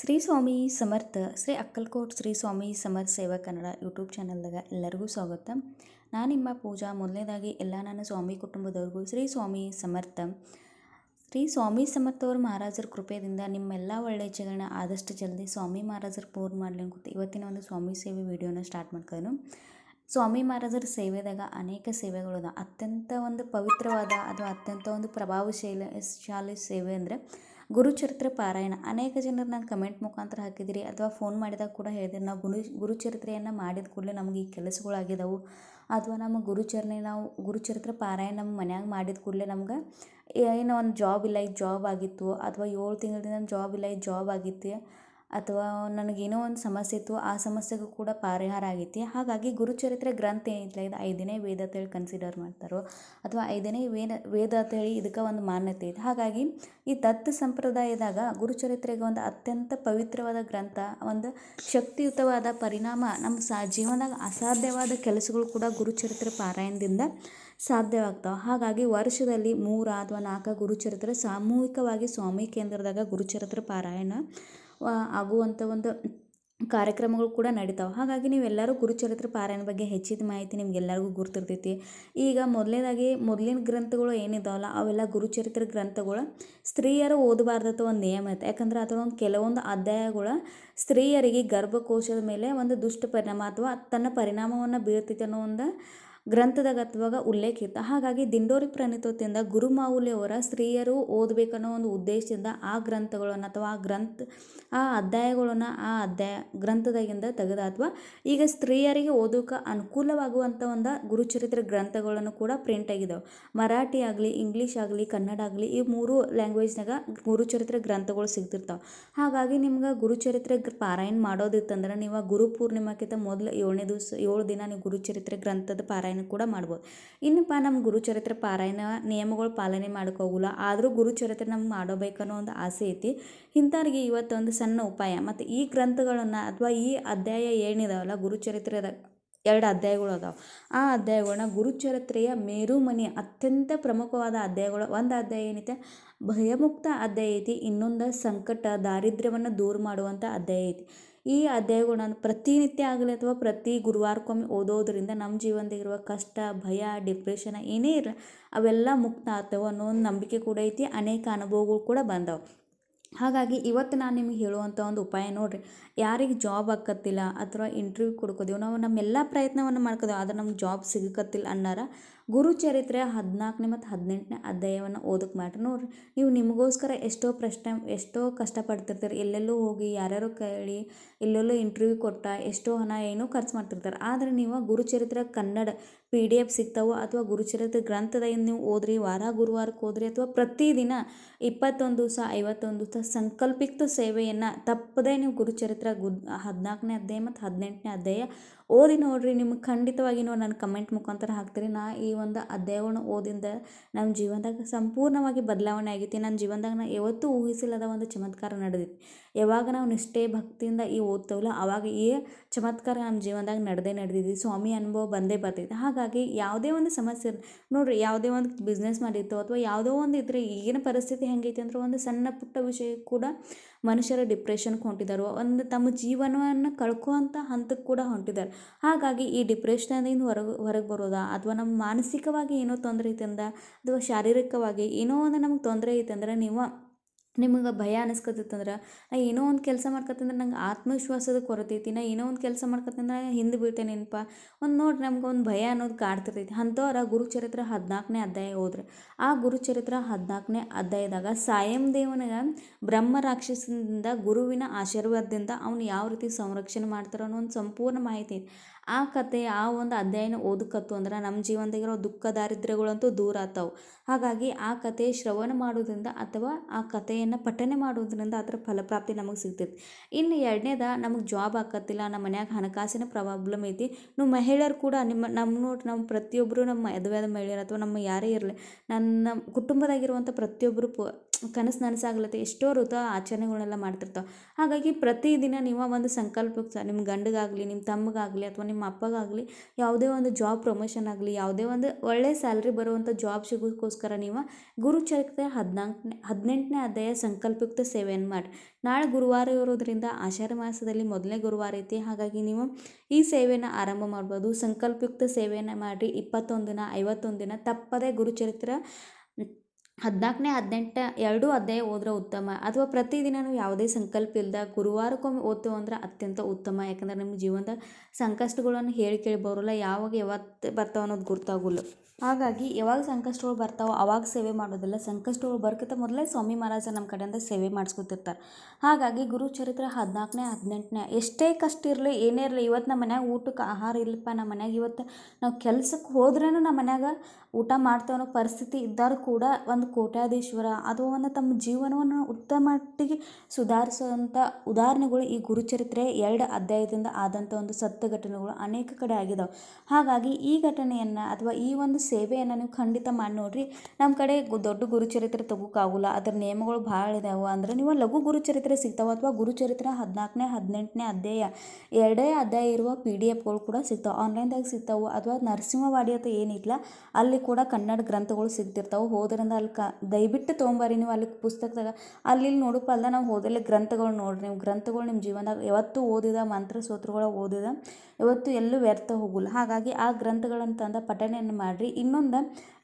ಶ್ರೀ ಸ್ವಾಮಿ ಸಮರ್ಥ, ಶ್ರೀ ಅಕ್ಕಲ್ಕೋಟ್ ಶ್ರೀ ಸ್ವಾಮಿ ಸಮರ್ಥ ಸೇವಾ ಕನ್ನಡ ಯೂಟ್ಯೂಬ್ ಚಾನಲ್ದಾಗ ಎಲ್ಲರಿಗೂ ಸ್ವಾಗತ. ನಾನು ನಿಮ್ಮ ಪೂಜಾ, ಮೊದಲನೇದಾಗಿ ಎಲ್ಲ ನನ್ನ ಸ್ವಾಮಿ ಕುಟುಂಬದವ್ರಿಗೂ ಶ್ರೀ ಸ್ವಾಮಿ ಸಮರ್ಥ. ಶ್ರೀ ಸ್ವಾಮಿ ಸಮರ್ಥ ಅವ್ರ ಮಹಾರಾಜರ ಕೃಪೆಯಿಂದ ನಿಮ್ಮೆಲ್ಲ ಒಳ್ಳೆಯ ಇಚ್ಛೆಗಳನ್ನ ಆದಷ್ಟು ಜಲ್ದಿ ಸ್ವಾಮಿ ಮಹಾರಾಜರು ಪೂರ್ಣ ಮಾಡಲಿ ಅಂತ ಇವತ್ತಿನ ಒಂದು ಸ್ವಾಮಿ ಸೇವೆ ವಿಡಿಯೋನ ಸ್ಟಾರ್ಟ್ ಮಾಡ್ಕೊಂಡು ಸ್ವಾಮಿ ಮಹಾರಾಜರ ಸೇವೆದಾಗ ಅನೇಕ ಸೇವೆಗಳು ಅದ ಅತ್ಯಂತ ಒಂದು ಪವಿತ್ರವಾದ ಅಥವಾ ಅತ್ಯಂತ ಒಂದು ಪ್ರಭಾವಶೀಲ, ಶಾಲಿ ಸೇವೆ ಅಂದರೆ ಗುರುಚರಿತ್ರೆ ಪಾರಾಯಣ. ಅನೇಕ ಜನರು ನಂಗೆ ಕಮೆಂಟ್ ಮುಖಾಂತರ ಹಾಕಿದಿರಿ ಅಥವಾ ಫೋನ್ ಮಾಡಿದಾಗ ಕೂಡ ಹೇಳಿದಿರಿ. ನಾವು ಗುರು, ಗುರುಚರಿತ್ರೆಯನ್ನು ಮಾಡಿದ ಕೂಡಲೇ ನಮಗೆ ಈ ಕೆಲಸಗಳಾಗಿದ್ದಾವೆ ಅಥವಾ ನಮ್ಮ ಗುರುಚರಣೆ ನಾವು ಗುರುಚರಿತ್ರೆ ಪಾರಾಯಣ ನಮ್ಮ ಮನ್ಯಾಗ ಮಾಡಿದ ಕೂಡಲೇ ನಮ್ಗೆ ಏನೋ ಒಂದು ಜಾಬ್ ಇಲ್ಲ, ಈ ಜಾಬ್ ಆಗಿತ್ತು. ಅಥವಾ ಏಳು ತಿಂಗಳಿಂದ ಜಾಬ್ ಇಲ್ಲ, ಈ ಜಾಬ್ ಆಗಿತ್ತು. ಅಥವಾ ನನಗೇನೋ ಒಂದು ಸಮಸ್ಯೆ ಇತ್ತು, ಆ ಸಮಸ್ಯೆಗೂ ಕೂಡ ಪರಿಹಾರ ಆಗೈತಿ. ಹಾಗಾಗಿ ಗುರುಚರಿತ್ರೆ ಗ್ರಂಥ ಏನಿಲ್ಲ ಇದು ಐದನೇ ವೇದ ಅಂತೇಳಿ ಕನ್ಸಿಡರ್ ಮಾಡ್ತಾರೋ, ಅಥವಾ ಐದನೇ ವೇದ ವೇದ ಅಂತೇಳಿ ಇದಕ್ಕೆ ಒಂದು ಮಾನ್ಯತೆ ಇದೆ ಹಾಗಾಗಿ ಈ ದತ್ತ ಸಂಪ್ರದಾಯದಾಗ ಗುರುಚರಿತ್ರೆಗೆ ಒಂದು ಅತ್ಯಂತ ಪವಿತ್ರವಾದ ಗ್ರಂಥ, ಒಂದು ಶಕ್ತಿಯುತವಾದ ಪರಿಣಾಮ ನಮ್ಮ ಸಾ, ಜೀವನದಾಗ ಅಸಾಧ್ಯವಾದ ಕೆಲಸಗಳು ಕೂಡ ಗುರುಚರಿತ್ರೆ ಪಾರಾಯಣದಿಂದ ಸಾಧ್ಯವಾಗ್ತಾವೆ. ಹಾಗಾಗಿ ವರ್ಷದಲ್ಲಿ ಮೂರು ಅಥವಾ ನಾಲ್ಕು ಗುರುಚರಿತ್ರೆ ಸಾಮೂಹಿಕವಾಗಿ ಸ್ವಾಮಿ ಕೇಂದ್ರದಾಗ ಗುರುಚರಿತ್ರೆ ಪಾರಾಯಣ ಆಗುವಂಥ ಒಂದು ಕಾರ್ಯಕ್ರಮಗಳು ಕೂಡ ನಡೀತಾವೆ. ಹಾಗಾಗಿ ನೀವೆಲ್ಲರೂ ಗುರುಚರಿತ್ರೆ ಪಾರಾಯಣ ಬಗ್ಗೆ ಹೆಚ್ಚಿದ ಮಾಹಿತಿ ನಿಮ್ಗೆಲ್ಲರಿಗೂ ಗುರ್ತಿರ್ತೈತಿ. ಈಗ ಮೊದಲನೇದಾಗಿ ಮೊದಲಿನ ಗ್ರಂಥಗಳು ಏನಿದಾವಲ್ಲ, ಅವೆಲ್ಲ ಗುರುಚರಿತ್ರ ಗ್ರಂಥಗಳು ಸ್ತ್ರೀಯರು ಓದಬಾರ್ದತ್ತ ಒಂದು ನಿಯಮ ಐತೆ ಯಾಕಂದ್ರೆ ಅದರ ಒಂದು ಕೆಲವೊಂದು ಅಧ್ಯಾಯಗಳು ಸ್ತ್ರೀಯರಿಗೆ ಗರ್ಭಕೋಶದ ಮೇಲೆ ಒಂದು ದುಷ್ಟ ಪರಿಣಾಮ ಅಥವಾ ತನ್ನ ಪರಿಣಾಮವನ್ನು ಬೀರ್ತೈತೆ ಅನ್ನೋ ಒಂದು ಗ್ರಂಥದಾಗ ಅಥವಾ ಉಲ್ಲೇಖ ಇತ್ತು ಹಾಗಾಗಿ ದಿಂಡೋರಿ ಪ್ರಣೀತೋತಿಯಿಂದ ಗುರುಮಾವುಲಿ ಅವರ ಸ್ತ್ರೀಯರು ಓದಬೇಕನ್ನೋ ಒಂದು ಉದ್ದೇಶದಿಂದ ಆ ಗ್ರಂಥಗಳನ್ನು ಅಥವಾ ಆ ಗ್ರಂಥ, ಆ ಅಧ್ಯಾಯಗಳನ್ನು ಆ ಅಧ್ಯಾಯ, ಗ್ರಂಥದಾಗಿಂದ ತೆಗೆದ ಅಥವಾ ಈಗ ಸ್ತ್ರೀಯರಿಗೆ ಓದೋಕೆ ಅನುಕೂಲವಾಗುವಂಥ ಒಂದು ಗುರುಚರಿತ್ರೆ ಗ್ರಂಥಗಳನ್ನು ಕೂಡ ಪ್ರಿಂಟ್ ಆಗಿದ್ದಾವೆ ಮರಾಠಿ ಆಗಲಿ ಇಂಗ್ಲೀಷ್ ಆಗಲಿ, ಕನ್ನಡ ಆಗಲಿ ಈ ಮೂರು ಲ್ಯಾಂಗ್ವೇಜ್ನಾಗ ಗುರುಚರಿತ್ರೆ ಗ್ರಂಥಗಳು ಸಿಗ್ತಿರ್ತಾವೆ. ಹಾಗಾಗಿ ನಿಮ್ಗೆ ಗುರುಚರಿತ್ರೆ ಪಾರಾಯಣ ಮಾಡೋದಿತ್ತಂದ್ರೆ ನೀವು ಗುರು ಪೂರ್ಣಿಮಾಕ್ಕಿಂತ ಮೊದಲು ಏಳನೇ ದಿವಸ, ಏಳು ದಿನ ನೀವು ಗುರುಚರಿತ್ರೆ ಗ್ರಂಥದ ಪಾರಾಯಣ ಕೂಡ ಮಾಡ್ಬೋದು. ಇನ್ನಪ್ಪ ನಮ್ಮ ಗುರುಚರಿತ್ರೆ ಪಾರಾಯಣ ನಿಯಮಗಳು ಪಾಲನೆ ಮಾಡೋಕ್ಕೋಗಲ್ಲ ಆದರೂ ಗುರುಚರಿತ್ರೆ ನಮ್ಗೆ ಮಾಡಬೇಕನ್ನೋ ಒಂದು ಆಸೆ ಐತಿ. ಇಂಥವ್ರಿಗೆ ಇವತ್ತೊಂದು ಸಣ್ಣ ಉಪಾಯ. ಮತ್ತು ಈ ಗ್ರಂಥಗಳನ್ನು ಅಥವಾ ಈ ಅಧ್ಯಾಯ ಏನಿದಾವಲ್ಲ, ಗುರುಚರಿತ್ರೆದ ಎರಡು ಅಧ್ಯಾಯಗಳು ಅದಾವೆ. ಆ ಅಧ್ಯಾಯಗಳನ್ನ ಗುರುಚರಿತ್ರೆಯ ಮೇರುಮನಿ ಅತ್ಯಂತ ಪ್ರಮುಖವಾದ ಅಧ್ಯಾಯಗಳು. ಒಂದು ಅಧ್ಯಾಯ ಏನೈತೆ? ಭಯಮುಕ್ತ ಅಧ್ಯಾಯ ಐತಿ. ಇನ್ನೊಂದು ಸಂಕಟ, ದಾರಿದ್ರ್ಯವನ್ನು ದೂರ ಮಾಡುವಂಥ ಅಧ್ಯಾಯ ಐತಿ. ಈ ಅಧ್ಯಾಯಗಳನ್ನ ಪ್ರತಿನಿತ್ಯ ಆಗಲಿ ಅಥವಾ ಪ್ರತಿ ಗುರುವಾರಕ್ಕೊಮ್ಮೆ ಓದೋದ್ರಿಂದ ನಮ್ಮ ಜೀವನದಾಗಿರುವ ಕಷ್ಟ, ಭಯ ಡಿಪ್ರೆಷನ್ ಏನೇ ಇರಲಿ, ಅವೆಲ್ಲ ಮುಕ್ತ ಆಗ್ತವೆ ಅನ್ನೋ ಒಂದು ನಂಬಿಕೆ ಕೂಡ ಐತಿ, ಅನೇಕ ಅನುಭವಗಳು ಕೂಡ ಬಂದವು. ಹಾಗಾಗಿ ಇವತ್ತು ನಾನು ನಿಮಗೆ ಹೇಳುವಂಥ ಒಂದು ಉಪಾಯ ನೋಡಿರಿ. ಯಾರಿಗೆ ಜಾಬ್ ಆಕತ್ತಿಲ್ಲ ಅಥವಾ ಇಂಟರ್ವ್ಯೂ ಕೊಡ್ಕೋದೇವು ನಾವು ನಮ್ಮೆಲ್ಲ ಪ್ರಯತ್ನವನ್ನು ಮಾಡ್ಕೋದೇವು ಆದರೆ ನಮ್ಗೆ ಜಾಬ್ ಸಿಗಕತ್ತಿಲ್ಲ ಅನ್ನಾರ ಗುರುಚರಿತ್ರೆ ಹದಿನಾಲ್ಕನೇ ಮತ್ತು ಹದಿನೆಂಟನೇ ಅಧ್ಯಾಯವನ್ನು ಓದಕ್ಕೆ ಮಾಡ್ರಿ ನೋಡಿರಿ, ನೀವು ನಿಮಗೋಸ್ಕರ ಎಷ್ಟೋ ಪ್ರಶ್ನೆ, ಎಷ್ಟೋ ಕಷ್ಟಪಡ್ತಿರ್ತಾರೆ. ಎಲ್ಲೆಲ್ಲೋ ಹೋಗಿ ಯಾರ್ಯಾರೋ ಕೇಳಿ, ಎಲ್ಲೆಲ್ಲೋ ಇಂಟರ್ವ್ಯೂ ಕೊಟ್ಟ, ಎಷ್ಟೋ ಹಣ ಏನೋ ಖರ್ಚು ಮಾಡ್ತಿರ್ತಾರೆ. ಆದರೆ ನೀವು Gurucharitra Kannada P D F ಸಿಗ್ತಾವೆ ಅಥವಾ ಗುರುಚರಿತ್ರೆ ಗ್ರಂಥದಿಂದ ನೀವು ಓದ್ರಿ, ವಾರ ಗುರುವಾರಕ್ಕೆ ಓದ್ರಿ ಅಥವಾ ಪ್ರತಿದಿನ ಇಪ್ಪತ್ತೊಂದು ದಿವಸ, ಐವತ್ತೊಂದು ದಿವಸ ಸಂಕಲ್ಪಿತ ಸೇವೆಯನ್ನು ತಪ್ಪದೇ ನೀವು ಗುರುಚರಿತ್ರೆ ಗು ಹದಿನಾಲ್ಕನೇ ಅಧ್ಯಾಯ ಮತ್ತು ಹದಿನೆಂಟನೇ ಅಧ್ಯಾಯ ಓದಿ ನೋಡಿರಿ, ನಿಮ್ಗೆ ಖಂಡಿತವಾಗಿ ನೋಡಿ ನಾನು ಕಮೆಂಟ್ ಮುಖಾಂತರ ಹಾಕ್ತೀರಿ ನಾ ಈ ಒಂದು ಅಧ್ಯಾಯವನ್ನು ಓದಿಂದ ನಮ್ಮ ಜೀವನದಾಗ ಸಂಪೂರ್ಣವಾಗಿ ಬದಲಾವಣೆ ಆಗೈತಿ. ನನ್ನ ಜೀವನದಾಗ ನಾ ಯಾವತ್ತೂ ಊಹಿಸಿಲ್ಲದ ಒಂದು ಚಮತ್ಕಾರ ನಡೆದೈತಿ. ಯಾವಾಗ ನಾವು ನಿಷ್ಠೆ ಭಕ್ತಿಯಿಂದ ಈ ಓದ್ತೇವಲ್ಲ ಆವಾಗ ಈ ಚಮತ್ಕಾರ ನಮ್ಮ ಜೀವನದಾಗ ನಡೆದೇ ನಡೆದಿದ್ವಿ ಸ್ವಾಮಿ ಅನುಭವ ಬಂದೇ ಬರ್ತೈತಿ. ಹಾಗಾಗಿ ಯಾವುದೇ ಒಂದು ಸಮಸ್ಯೆ ನೋಡಿರಿ, ಯಾವುದೇ ಒಂದು ಬಿಸ್ನೆಸ್ ಮಾಡಿತ್ತು ಅಥವಾ ಯಾವುದೋ ಒಂದು ಇದ್ರೆ ಈಗಿನ ಪರಿಸ್ಥಿತಿ ಹೆಂಗೈತಿ ಅಂದ್ರೆ ಒಂದು ಸಣ್ಣ ಪುಟ್ಟ ವಿಷಯ ಕೂಡ ಮನುಷ್ಯರ ಡಿಪ್ರೆಷನ್ಗೆ ಹೊಂಟಿದ್ದಾರೆ ಒಂದು ತಮ್ಮ ಜೀವನವನ್ನು ಕಳ್ಕೊಂಥ ಹಂತಕ್ಕೆ ಕೂಡ ಹೊಂಟಿದ್ದಾರೆ ಹಾಗಾಗಿ ಈ ಡಿಪ್ರೆಷನಿಂದ ಹೊರಗೆ ಹೊರಗೆ ಬರೋದಾ? ಅಥವಾ ನಮ್ಮ ಮಾನಸಿಕವಾಗಿ ಏನೋ ತೊಂದರೆ ಐತೆ ಅಂದ ಅಥವಾ ಶಾರೀರಿಕವಾಗಿ ಏನೋ ಒಂದು ನಮ್ಗೆ ತೊಂದರೆ ಐತೆ ಅಂದ್ರೆ ನೀವು ನಿಮಗೆ ಭಯ ಅನಿಸ್ಕೊತಿತ್ತಂದ್ರೆ, ನಾ ಏನೋ ಒಂದು ಕೆಲಸ ಮಾಡ್ಕೊತಂದ್ರೆ ನಂಗೆ ಆತ್ಮವಿಶ್ವಾಸದ ಕೊರತೆ ಐತಿ ನಾ ಏನೋ ಒಂದು ಕೆಲಸ ಮಾಡ್ಕೊತಂದ್ರೆ ಹಿಂದೆ ಬೀಳ್ತೇನೇನಪ್ಪ? ಒಂದು ನೋಡ್ರಿ ನಮ್ಗೆ ಒಂದು ಭಯ ಅನ್ನೋದು ಕಾಡ್ತಿರ್ತೈತಿ. ಅಂಥವ್ರ ಗುರುಚರಿತ್ರ ಹದಿನಾಲ್ಕನೇ ಅಧ್ಯಾಯ ಹೋದ್ರೆ ಆ ಗುರುಚರಿತ್ರ ಹದಿನಾಲ್ಕನೇ ಅಧ್ಯಾಯದಾಗ ಸಾಯಂ ದೇವನಿಗೆ ಬ್ರಹ್ಮ ರಾಕ್ಷಸದಿಂದ ಗುರುವಿನ ಆಶೀರ್ವಾದದಿಂದ ಅವನು ಯಾವ ರೀತಿ ಸಂರಕ್ಷಣೆ ಮಾಡ್ತಾರೋ ಅನ್ನೋ ಒಂದು ಸಂಪೂರ್ಣ ಮಾಹಿತಿ ಐತಿ. ಆ ಕತೆ ಆ ಒಂದು ಅಧ್ಯಾಯನ ಓದಕತ್ತು ಅಂದ್ರೆ ನಮ್ಮ ಜೀವನದಾಗಿರೋ ದುಃಖ, ದಾರಿದ್ರ್ಯಗಳಂತೂ ದೂರ ಆಗ್ತಾವೆ ಹಾಗಾಗಿ ಆ ಕತೆ ಶ್ರವಣ ಮಾಡೋದ್ರಿಂದ ಅಥವಾ ಆ ಕಥೆಯನ್ನು ಪಠನೆ ಮಾಡೋದ್ರಿಂದ ಅದರ ಫಲಪ್ರಾಪ್ತಿ ನಮಗೆ ಸಿಗ್ತೈತಿ. ಇನ್ನು ಎರಡನೇದ ನಮಗೆ ಜಾಬ್ ಆಕತ್ತಿಲ್ಲ, ನಮ್ಮ ಮನ್ಯಾಗ ಹಣಕಾಸಿನ ಪ್ರಾಬ್ಲಮ್ ಐತಿ. ನೀವು ಮಹಿಳೆಯರು ಕೂಡ ನಿಮ್ಮ ನಮ್ಮ ನೋಡಿ ನಮ್ಮ ಪ್ರತಿಯೊಬ್ಬರು ನಮ್ಮ ಮದುವೆಯಾದ ಮಹಿಳೆಯರು ಅಥವಾ ನಮ್ಮ ಯಾರೇ ಇರಲಿ, ನನ್ನ ಕುಟುಂಬದಾಗಿರುವಂಥ ಪ್ರತಿಯೊಬ್ಬರು ಪ ಕನಸು ನನಸಾಗ್ಲತ್ತೆ. ಎಷ್ಟೋ ಋತ ಆಚರಣೆಗಳನ್ನೆಲ್ಲ ಮಾಡ್ತಿರ್ತಾವೆ. ಹಾಗಾಗಿ ಪ್ರತಿದಿನ ನೀವು ಒಂದು ಸಂಕಲ್ಪಕ್ಕೆ ಸಹ ನಿಮ್ಮ ಗಂಡಗಾಗಲಿ ನಿಮ್ಮ ತಮ್ಮಗಾಗಲಿ ಅಥವಾ ನಿಮ್ಮ ಅಪ್ಪಗಾಗಲಿ, ಯಾವುದೇ ಒಂದು ಜಾಬ್ ಪ್ರಮೋಷನ್ ಆಗಲಿ, ಯಾವುದೇ ಒಂದು ಒಳ್ಳೆಯ ಸ್ಯಾಲ್ರಿ ಬರುವಂಥ ಜಾಬ್ ಸಿಗೋಕ್ಕೋಸ್ಕರ ನೀವು ಗುರುಚರಿತ್ರೆ ಹದಿನಾಲ್ಕನೇ, ಹದಿನೆಂಟನೇ ಅಧ್ಯಾಯ ಸಂಕಲ್ಪಯುಕ್ತ ಸೇವೆಯನ್ನು ಮಾಡಿ. ನಾಳೆ ಗುರುವಾರ ಇರೋದ್ರಿಂದ ಆಷಾಢ ಮಾಸದಲ್ಲಿ ಮೊದಲನೇ ಗುರುವಾರ ಐತಿ. ಹಾಗಾಗಿ ನೀವು ಈ ಸೇವೆಯನ್ನು ಆರಂಭ ಮಾಡ್ಬೋದು. ಸಂಕಲ್ಪಯುಕ್ತ ಸೇವೆಯನ್ನು ಮಾಡಿರಿ. ಇಪ್ಪತ್ತೊಂದು ದಿನ, ಐವತ್ತೊಂದು ದಿನ ತಪ್ಪದೇ ಗುರುಚರಿತ್ರ ಹದಿನಾಲ್ಕನೇ ಹದಿನೆಂಟು, ಎರಡೂ ಅಧ್ಯಾಯ ಓದ್ರೆ ಉತ್ತಮ. ಅಥವಾ ಪ್ರತಿದಿನವೂ ಯಾವುದೇ ಸಂಕಲ್ಪ ಇಲ್ಲದ ಗುರುವಾರಕ್ಕೊಮ್ಮೆ ಓದ್ತೇವೆ ಅಂದ್ರೆ ಅತ್ಯಂತ ಉತ್ತಮ. ಯಾಕಂದ್ರೆ ನಿಮ್ಮ ಜೀವನದ ಸಂಕಷ್ಟಗಳನ್ನು ಹೇಳಿ ಕೇಳಿ ಬರೋಲ್ಲ, ಯಾವಾಗ ಯಾವತ್ತು ಬರ್ತಾವ ಅನ್ನೋದು ಗೊತ್ತಾಗೋಲ್ಲ ಹಾಗಾಗಿ ಯಾವಾಗ ಸಂಕಷ್ಟಗಳು ಬರ್ತಾವೋ ಅವಾಗ ಸೇವೆ ಮಾಡೋದಿಲ್ಲ. ಸಂಕಷ್ಟಗಳು ಬರ್ಕಿಂತ ಮೊದಲೇ ಸ್ವಾಮಿ ಮಹಾರಾಜ ನಮ್ಮ ಕಡೆಯಿಂದ ಸೇವೆ ಮಾಡಿಸ್ಕೊತಿರ್ತಾರೆ. ಹಾಗಾಗಿ ಗುರು ಚರಿತ್ರೆ ಹದಿನಾಲ್ಕನೇ, ಹದಿನೆಂಟನೇ, ಎಷ್ಟೇ ಕಷ್ಟ ಇರಲಿ, ಏನೇ ಇರಲಿ ಇವತ್ತು ನಮ್ಮ ಮನ್ಯಾಗ ಊಟಕ್ಕೆ ಆಹಾರ ಇಲ್ಲಪ್ಪ, ನಮ್ಮ ಮನ್ಯಾಗ ಇವತ್ತು ನಾವು ಕೆಲ್ಸಕ್ಕೆ ಹೋದ್ರೇನು ನಮ್ಮ ಮನ್ಯಾಗ ಊಟ ಮಾಡ್ತೇವೆ ಅನ್ನೋ ಪರಿಸ್ಥಿತಿ ಇದ್ದರೂ ಕೂಡ ಒಂದು ಕೋಟ್ಯಾಧೀಶ್ವರ. ಅಥವಾ ಒಂದು ತಮ್ಮ ಜೀವನವನ್ನು ಉತ್ತಮ ಮಟ್ಟಿಗೆ ಸುಧಾರಿಸುವಂಥ ಉದಾಹರಣೆಗಳು ಈ ಗುರುಚರಿತ್ರೆ ಎರಡು ಅಧ್ಯಾಯದಿಂದ ಆದಂಥ ಒಂದು ಸತ್ಯ ಘಟನೆಗಳು ಅನೇಕ ಕಡೆ ಆಗಿದಾವೆ. ಹಾಗಾಗಿ ಈ ಘಟನೆಯನ್ನು ಅಥವಾ ಈ ಒಂದು ಸೇವೆಯನ್ನು ನೀವು ಖಂಡಿತ ಮಾಡಿ ನೋಡ್ರಿ. ನಮ್ಮ ಕಡೆ ದೊಡ್ಡ ಗುರುಚರಿತ್ರೆ ತಗೋಕ್ಕಾಗಲ್ಲ ಅದರ ನಿಯಮಗಳು ಭಾಳ ಇದಾವೆ. ಅಂದ್ರೆ ನೀವು ಲಘು ಗುರುಚರಿತ್ರೆ ಸಿಗ್ತಾವೆ ಅಥವಾ ಗುರುಚರಿತ್ರೆ ಹದಿನಾಲ್ಕನೇ, ಹದಿನೆಂಟನೇ ಅಧ್ಯಾಯ ಎರಡೇ ಅಧ್ಯಾಯ ಇರುವ ಪಿ ಡಿ ಎಫ್ಗಳು ಕೂಡ ಸಿಗ್ತಾವೆ. ಆನ್ಲೈನ್ದಾಗ ಸಿಗ್ತಾವೆ. ಅಥವಾ ನರಸಿಂಹವಾಡಿ ಅಂತ ಏನಿಲ್ಲ, ಅಲ್ಲಿ ಕೂಡ ಕನ್ನಡ ಗ್ರಂಥಗಳು ಸಿಗ್ತಿರ್ತಾವೆ. ಹೋದ್ರಿಂದ ಅಲ್ಲಿ ಕ ದಯವಿಟ್ಟು ತೊಗೊಂಬರ್ರಿ ನೀವು ಅಲ್ಲಿ ಪುಸ್ತಕದಾಗ. ಅಲ್ಲಿ ಇಲ್ಲಿ ಅಲ್ದ ನಾವು ಹೋದಲ್ಲಿ ಗ್ರಂಥಗಳು ನೋಡ್ರಿ ನೀವು. ಗ್ರಂಥಗಳು ನಿಮ್ಮ ಜೀವನದಾಗ ಯಾವತ್ತೂ ಓದಿದ ಮಂತ್ರ ಸೂತ್ರಗಳ ಓದಿದ, ಯಾವತ್ತು ಎಲ್ಲೂ ವ್ಯರ್ಥ ಹೋಗಲ್ಲ. ಹಾಗಾಗಿ ಆ ಗ್ರಂಥಗಳನ್ನು ತಂದ ಪಠಣೆಯನ್ನು ಮಾಡಿರಿ. ಇನ್ನೊಂದು,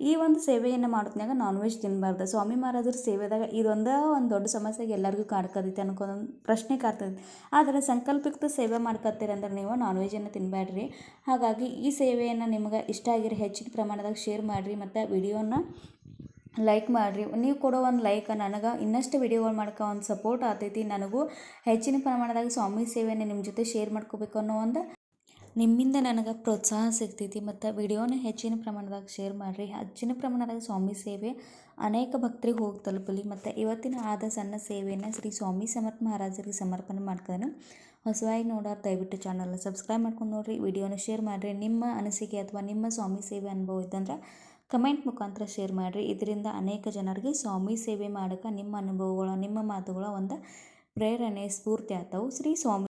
ಈ ಒಂದು ಸೇವೆಯನ್ನು ಮಾಡೋದ್ನಾಗ ನಾನ್ ವೆಜ್ ತಿನ್ನಬಾರ್ದು ಸ್ವಾಮಿ ಮಹಾರಾಜರ ಸೇವೆದಾಗ ಇದೊಂದೇ ಒಂದು ದೊಡ್ಡ ಸಮಸ್ಯೆಗೆ ಎಲ್ಲರಿಗೂ ಕಾಡ್ಕದೈತೆ ಅನ್ಕೊಂಡು ಪ್ರಶ್ನೆ ಕಾಡ್ತದೆ. ಆದರೆ ಸಂಕಲ್ಪಯುಕ್ತ ಸೇವೆ ಮಾಡ್ಕೊತೀರಂದ್ರೆ ನೀವು ನಾನ್ ವೆಜ್ಜನ್ನು ತಿನ್ನಬೇಡ್ರಿ ಹಾಗಾಗಿ ಈ ಸೇವೆಯನ್ನು ನಿಮ್ಗೆ ಇಷ್ಟ ಆಗಿರೋ ಹೆಚ್ಚಿನ ಪ್ರಮಾಣದಾಗ ಶೇರ್ ಮಾಡಿರಿ. ಮತ್ತು ವಿಡಿಯೋನ ಲೈಕ್ ಮಾಡಿರಿ. ನೀವು ಕೊಡೋ ಒಂದು ಲೈಕ್ ನನಗೆ ಇನ್ನಷ್ಟು ವಿಡಿಯೋಗಳು ಮಾಡ್ಕೊ ಒಂದು ಸಪೋರ್ಟ್ ಆಗ್ತೈತಿ. ನನಗೂ ಹೆಚ್ಚಿನ ಪ್ರಮಾಣದಾಗ ಸ್ವಾಮಿ ಸೇವೆಯನ್ನು ನಿಮ್ಮ ಜೊತೆ ಶೇರ್ ಮಾಡ್ಕೋಬೇಕು ಅನ್ನೋ ಒಂದು ನಿಮ್ಮಿಂದ ನನಗೆ ಪ್ರೋತ್ಸಾಹ ಸಿಗ್ತೈತಿ. ಮತ್ತು ವಿಡಿಯೋನ ಹೆಚ್ಚಿನ ಪ್ರಮಾಣದಾಗ ಶೇರ್ ಮಾಡಿರಿ. ಹೆಚ್ಚಿನ ಪ್ರಮಾಣದಾಗ ಸ್ವಾಮಿ ಸೇವೆ ಅನೇಕ ಭಕ್ತರಿಗೆ ಹೋಗಿ ತಲುಪಲಿ. ಮತ್ತು ಇವತ್ತಿನ ಆದ ಸಣ್ಣ ಸೇವೆಯನ್ನು ಶ್ರೀ ಸ್ವಾಮಿ ಸಮರ್ಥ ಮಹಾರಾಜರಿಗೆ ಸಮರ್ಪಣೆ ಮಾಡ್ಕೊಂಡು ಹೊಸವಾಗಿ ನೋಡೋರು ದಯವಿಟ್ಟು ಚಾನಲ್ನ ಸಬ್ಸ್ಕ್ರೈಬ್ ಮಾಡ್ಕೊಂಡು ನೋಡಿರಿ. ವಿಡಿಯೋನ ಶೇರ್ ಮಾಡಿರಿ. ನಿಮ್ಮ ಅನಿಸಿಕೆ ಅಥವಾ ನಿಮ್ಮ ಸ್ವಾಮಿ ಸೇವೆ ಅನುಭವ ಇದ್ದಂದ್ರೆ ಕಮೆಂಟ್ ಮುಖಾಂತರ ಶೇರ್ ಮಾಡಿರಿ. ಇದರಿಂದ ಅನೇಕ ಜನರಿಗೆ ಸ್ವಾಮಿ ಸೇವೆ ಮಾಡೋಕೆ ನಿಮ್ಮ ಅನುಭವಗಳು, ನಿಮ್ಮ ಮಾತುಗಳ ಒಂದು ಪ್ರೇರಣೆ, ಸ್ಫೂರ್ತಿ ಆಗ್ತಾವೆ. ಶ್ರೀ ಸ್ವಾಮಿ